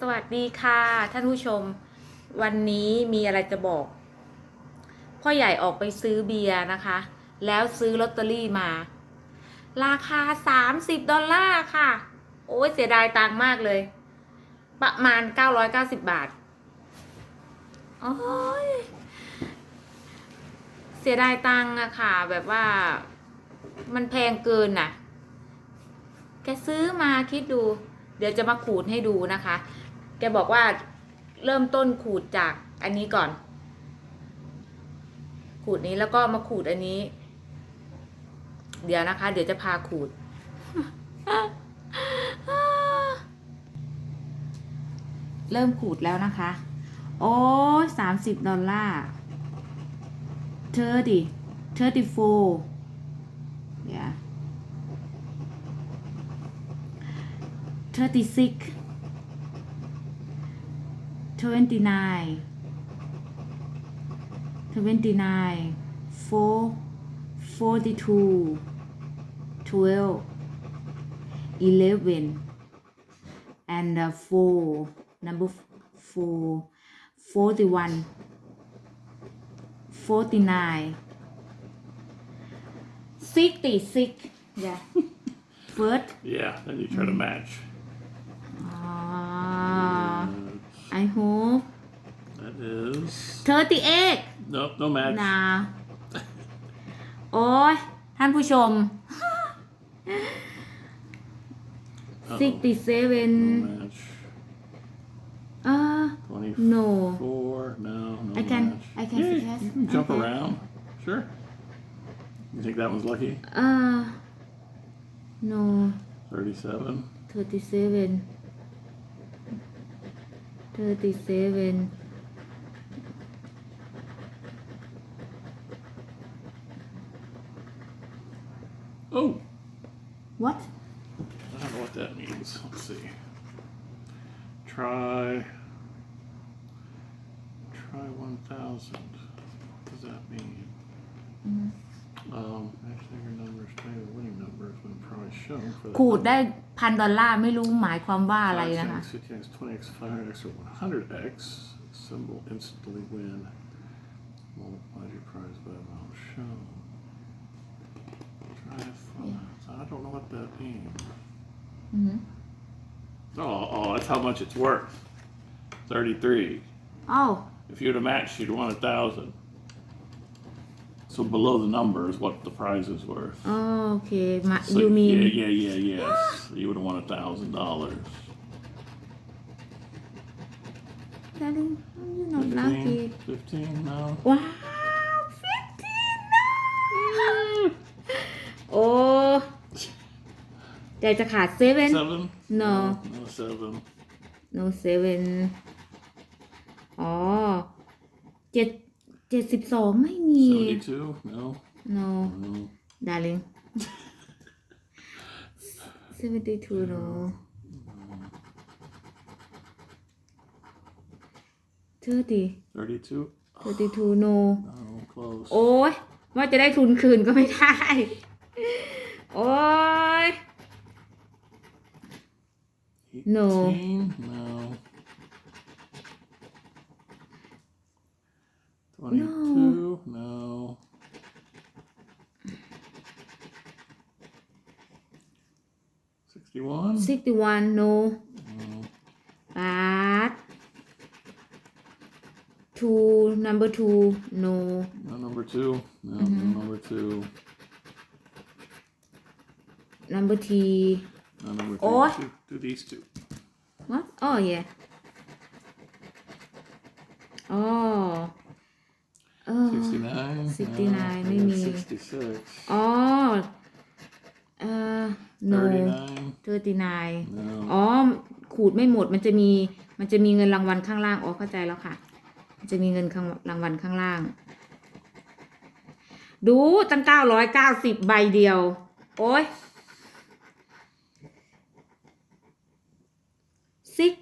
สวัสดีค่ะท่านผู้ชม วันนี้มีอะไรจะบอก พ่อใหญ่ออกไปซื้อเบียร์นะคะ แล้วซื้อลอตเตอรี่มา ราคา30ดอลลาร์ค่ะ โอ้ยเสียดายตังค์มากเลย ประมาณ990บาทโอ้ยเสียดายตังค์อะค่ะ แบบว่ามันแพงเกินน่ะ แกซื้อมาคิดดูเดี๋ยวจะมาขูดให้ดูนะคะ แกบอกว่าเริ่มต้นขูดจากอันนี้ก่อน ขูดนี้แล้วก็มาขูดอันนี้ เดี๋ยวนะคะ เดี๋ยวจะพาขูด เริ่มขูดแล้วนะคะ โอ้ยสามสิบดอลลาร์เธอดิเธอติโฟเดี๋ยว 36 29 29 4 42 12 11 and uh, 4 number 4 41 49 66 yeah. First Yeah, then you try to match. Ah, Uh, I hope that is 38 nope, no match. นะ โอ้ย ท่านผู้ชม Uh-oh. 67 No match. เออ Twenty-four. no No, no I can- match. I can Yeah, suggest. You can jump Okay. around. Sure. You think that one's lucky? เออ no Thirty-seven. 37 37 Oh, what I don't know what that means. Let's see. Try. Try one thousand. What does that mean? Um, actually, your numbers, maybe the winning numbers would probably show for that ขูด number. ได้ พันดอลลาร์ไม่รู้หมายความว่าอะไร 5x, นะคะ 50x, 20x, 500x, or 100x. Symbol instantly win. Multiply your prize by amount shown. Try fun. I don't know what that means. อือหือ Oh, oh, that's how much it's worth. 33. อ้าว If you'd have matched, you'd won a thousand. So below the number is what the prize is worth. โอเคมา So, you mean yeah, yeah, yeah, yes. you would have won a thousand dollars. darling you not lucky 15, 15, no. ว้าว15นะโอ้ใจจะขาดเซเว่น Seven? No. No, seven. no seven อ๋อเจ็ด เจ็ดสิบสองไม่มี Seventy-two? No. no No. darling seventy two no thirty Thirty-two? thirty two no No, close. โอ้ยว่าจะได้ทุนคืนก็ไม่ได้ โอ้ย No. Eighteen? No. 22? No. no. Sixty-one. Sixty-one. No. But two. Number two. No. No number two. No, mm -hmm. no mm-hmm. number two. Number three. No number three. Or do, do these two. What? Oh yeah. Oh. Oh Sixty-nine? 69 No. ไม่มี Sixty-six. อ๋อเอ่อ no Thirty-nine? thirty nine No. อ๋อ ขูดไม่หมด มันจะมี มันจะมีเงินรางวัลข้างล่าง อ๋อ เข้าใจแล้วค่ะ มันจะมีเงินข้างรางวัลข้างล่าง ดูตั้งเก้าร้อยเก้าสิบใบเดียว โอ้ย six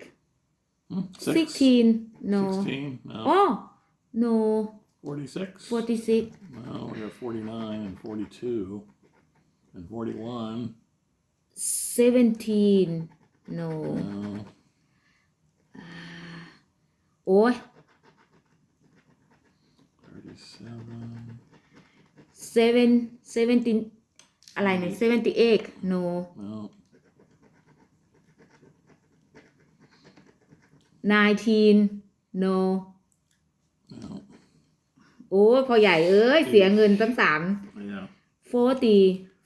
Hmm, Six? sixteen no Sixteen? No. อ๋อ no Forty-six? forty six No, we got forty-nine and forty-two and forty-one. seventeen no No. โอ้ย Thirty-seven. seven seventeen อะไรเนี่ย seventy eight no No. nineteen no No. โอ้ยพอใหญ่เอ้ย เสียเงินตั้งสาม Yeah. forty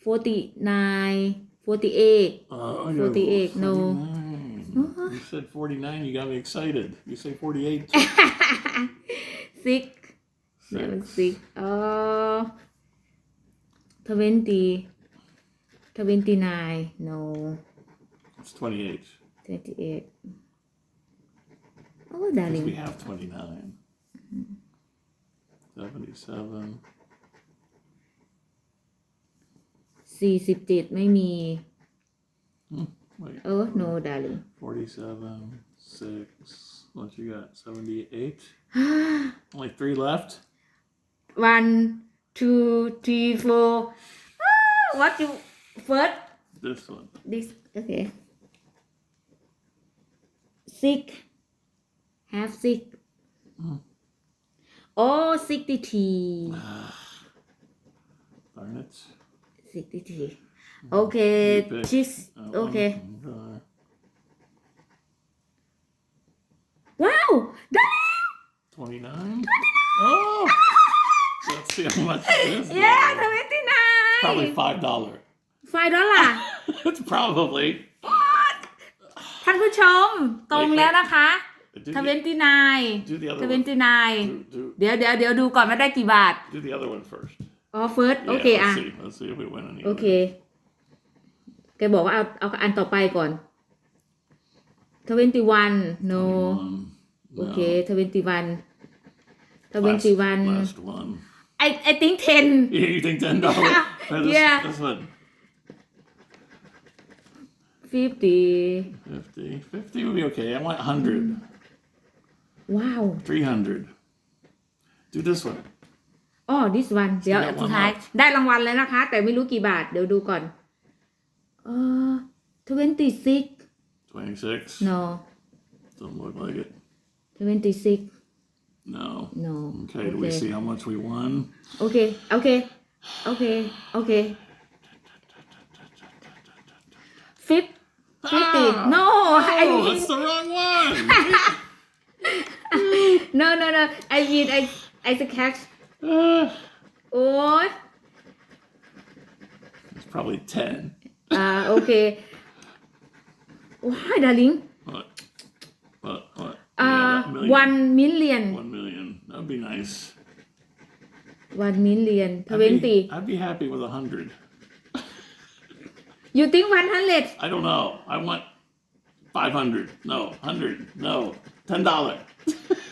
forty nine forty eight Uh, 48, no. 49. You said 49, you got me excited. You say 48. six seven six เออ twenty twenty nine no It's 28. twenty eight โอ้ Because darling we have 29. 77. สี่สิบเจ็ดไม่มี Wait. เออ no darling 47. 6. What you got? 78. Only three left? one two three four Ah, what you first This one. this okay six have six Oh sixty three Darn it. sixty three okay You pick. cheese That one. okay Okay. wow darling 29? Oh! Let's see how much it is. yeah twenty nine Probably $5. five dollar it's probably. ท่านผู้ชมตรงแล้วนะคะ Do ทเว the, นตีนาย do the ท other เวน one. ตีนาย Do, do, เดี๋ยวเดี๋ยวเดี๋ยวดูก่อนว่าได้กี่บาท do the other one first. อ๋อ first Yeah, โอเค let's อะ see. Let's see if we win any. โอเคแกบอกว่าเอาเอาอันต่อไปก่อนทเวนตีวัน no โอเคทเวนตีวันทเวนตีวัน Last one. I I think ten Yeah, you think ten dollars? Try this, Yeah. This one. fifty Fifty. Fifty would be okay. I want hundred. ว้าว Three hundred. Do this one. อ๋อ this one เดี๋ยว ได้รางวัล สุดท้าย ได้รางวัลแล้วนะคะ แต่ไม่รู้กี่บาท เดี๋ยวดูก่อนเออ twenty six Twenty-six. no Doesn't look like it. twenty six No. no Okay. Do we see how much we won? โอเค โอเค โอเค โอเค fifty fifty no I Oh, mean that's the wrong one. No, no, no. I mean, I, as a cat. Uh, or. It's probably 10. Uh, okay. Why, darling? What? What? What? Uh, yeah, million. 1 million. 1 million. That would be nice. 1 million. 20. I'd be, I'd be happy with 100. you think 100? I don't know. I want 500. No. 100. No. $10.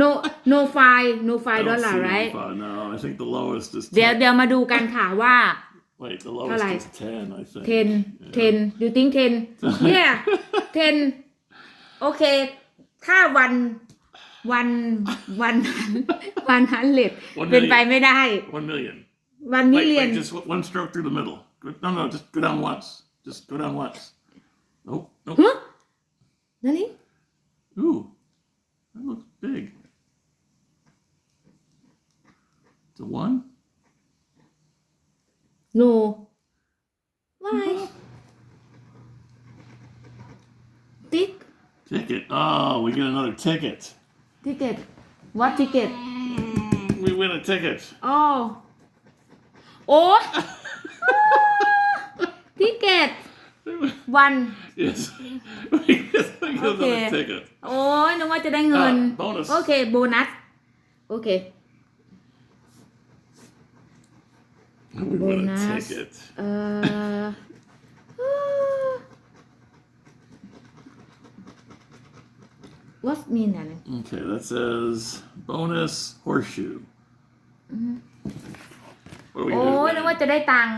no no five no five dollar right No, I think the lowest is เดี๋ยว ten. เดี๋ยวมาดูกันค่ะว่า Wait, the How lowest like? is ten. I think. 10 10 you think 10 yeah 10โอเคถ้าวันวันวันวันฮันเลด One เป็นไป million. ไม่ได้ One million. วันมิ Wait, เลียน wait, just one stroke through the middle. Go- No, no, just go down once. Just go down once. Nope. Nope. ฮะนั่นนี่ Ooh, That looks big. It's a one? No. Why? Tick. Ticket. Oh, we get another ticket. Ticket. What ticket? Mm, we win a ticket. Oh. Oh. ticket. one yes. we get another Okay. ticket. โอ้ยนึกว่าจะได้เงิน อ่ะ bonus โอเค โบนัส โอเค We win a Bonus. ticket. เอ่อ what mean อะไร Okay, that says bonus horseshoe. What do we โอ้ do? ยนึกว่าจะได้ตังค์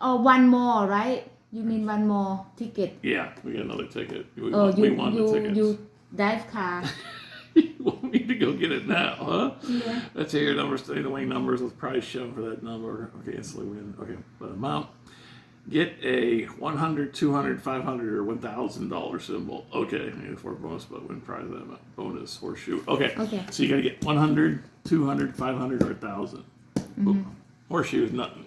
เออ one more right You mean one more ticket Yeah, we get another ticket. We, oh won, you we won you the tickets. you dive car you want me to go get it now, huh? Yeah. Let's hear your numbers. Say the winning numbers with price shown for that number. Okay, we win. Okay, but amount. Get a 100, 200, 500, or 1,000 dollar symbol. Okay, maybe four bonus, but win prize that amount. bonus horseshoe. Okay. Okay. So you gotta get 100, 200, 500, or 1,000. Mm-hmm. Horseshoe is nothing.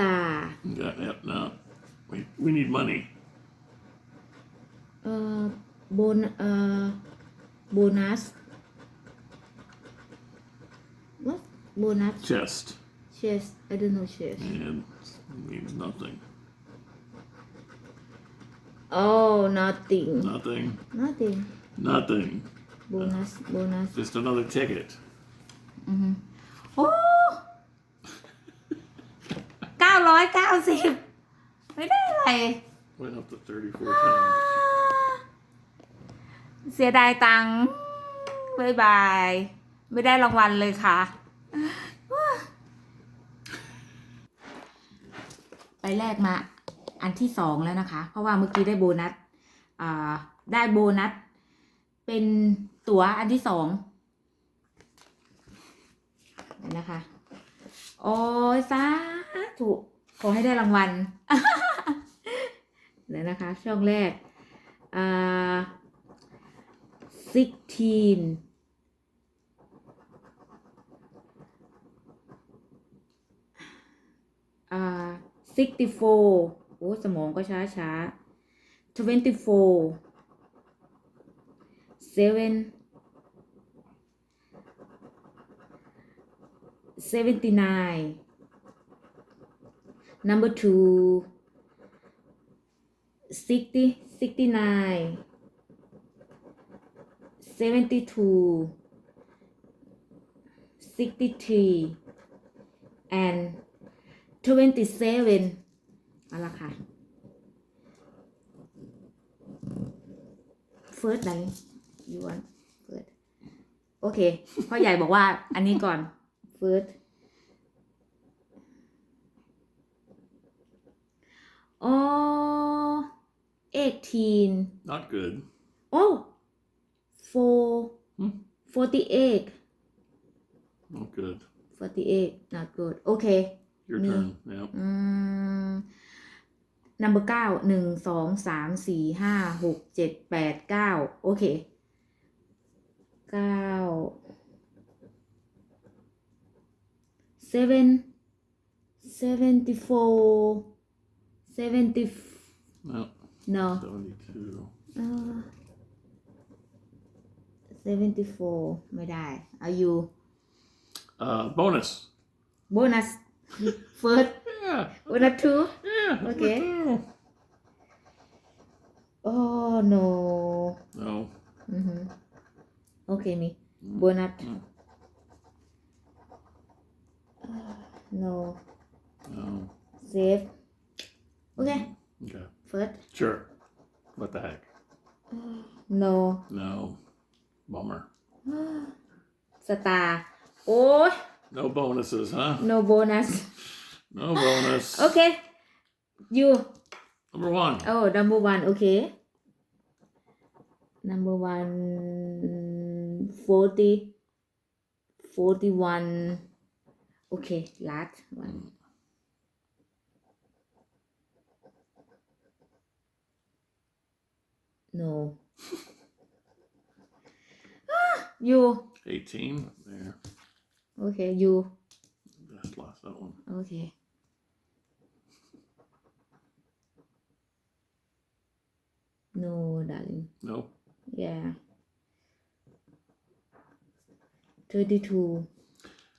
star. No, we we need money. Uh, bon uh, bonus. What bonus? Chest. Chest. I don't know chest. And means nothing. Oh, nothing. Nothing. Nothing. Nothing. Bonus. Uh, bonus. Just another ticket. Mm-hmm. Oh. ร้อยเก้าสิบไม่ได้อะไร Went up to 34 times. เสียดายตังค์บายบาย ไม่ได้รางวัลเลยค่ะ ไปแรกมาอันที่สองแล้วนะคะ เพราะว่าเมื่อกี้ได้โบนัสอ่าได้โบนัส เป็นตั๋วอันที่สองเดี๋ยวนะคะ โอ้ยสาธุ ขอให้ได้รางวัลเดี๋ยวนะคะ ช่องแรกอ่า sixteen อ่า sixty four โอ้ สมองก็ช้าช้า twenty four seven seventy nine number two sixty sixty nine 72 63 and twenty seven เอาละค่ะ first อะไร you want first โอเค พ่อใหญ่บอกว่าอันนี้ก่อน first อ๋อ18 Not good. Oh, four, Hmm? forty-eight, Not good. forty-eight. Not good. Okay. Your Me. turn. Yeah. อืม number เก้าหนึ่งสองสามสี่ห้าหกเจ็ดแปดเก้าโอเคเก้า seven seventy four seventy No. no 72. เออ seventy four ไม่ได้ เอาอยู่ Uh, bonus. bonus first Yeah. bonus two Yeah. Okay. oh no No. อือหือโอเคมี bonus อืม no No. save โอเค Okay. first Sure. What the heck? no No. Bummer. star โอ้ย No bonuses, huh? no bonus No bonus. โอเค you Number one. oh number one โอเค number one forty forty one โอเค last one no you 18. There. okay you Just lost that one. okay no darling Nope. yeah thirty two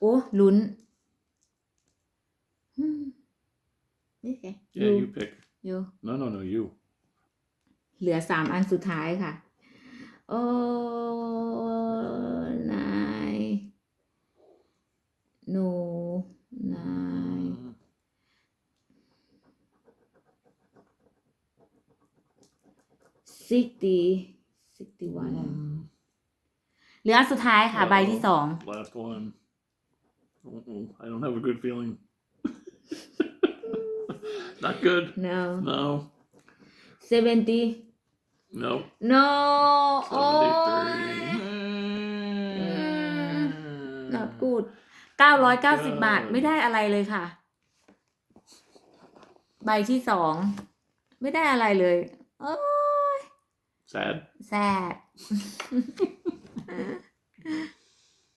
โอ้ลุ้นอืมนี่ไง Yeah, you pick. ยู No, no, no, you. เหลือสามอันสุดท้ายค่ะ โอ้นาย no นาย Mm, sixty sixty one mm. เหลืออันสุดท้ายค่ะ ใบที่สอง Last one. Uh-oh. I don't have a good feeling. Not good. no No. seventy No. no โอ้ 73. ย not good เก้าร้อยเก้าสิบบาท God ไม่ได้อะไรเลยค่ะ ใบที่สอง ไม่ได้อะไรเลยโอ้ย Sad. แซด